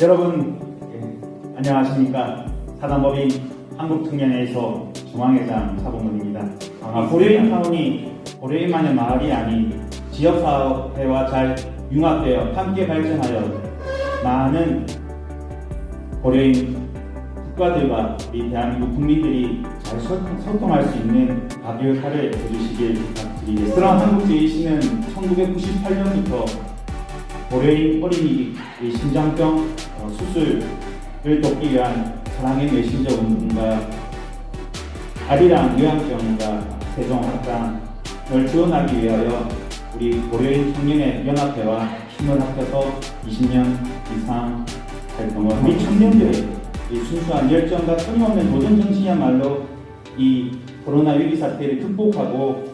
여러분 예, 안녕하십니까 사단법인 한국특례회에서 중앙회장 차범근입니다. 아, 고려인 타운이 고려인만의 마을이 아닌 지역사회와 잘 융합되어 함께 발전하여 많은 고려인 국가들과 우리 대한민국 국민들이 잘 소통- 소통할 수 있는 박유사를 해주시길 부탁드리겠습니다. 그런 한국주의 시는 1998년부터 고려인 어린이 이 심장병 어, 수술을 돕기 위한 사랑의 메신저 운동과 아리랑 요양병과 세종학당을 지원하기 위하여 우리 고려인 청년의 연합회와 힘을 합쳐서 20년 이상 활동을 우리 청년들의 이 순수한 열정과 끊임없는 도전 정신이야말로 이 코로나 위기 사태를 극복하고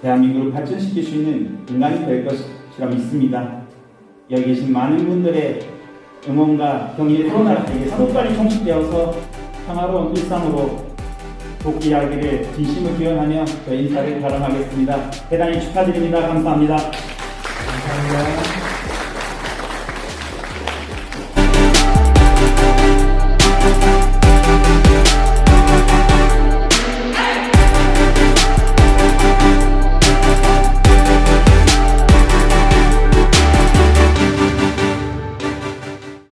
대한민국을 발전시킬 수 있는 인간이 될 것 이라 믿습니다. 여기 계신 많은 분들의 응원과 격려의 코로나가 하루빨리 종식되어서 평화로운 일상으로 복귀하기를 진심을 기원하며 저희 인사를 발언하겠습니다. 대단히 축하드립니다. 감사합니다. 감사합니다.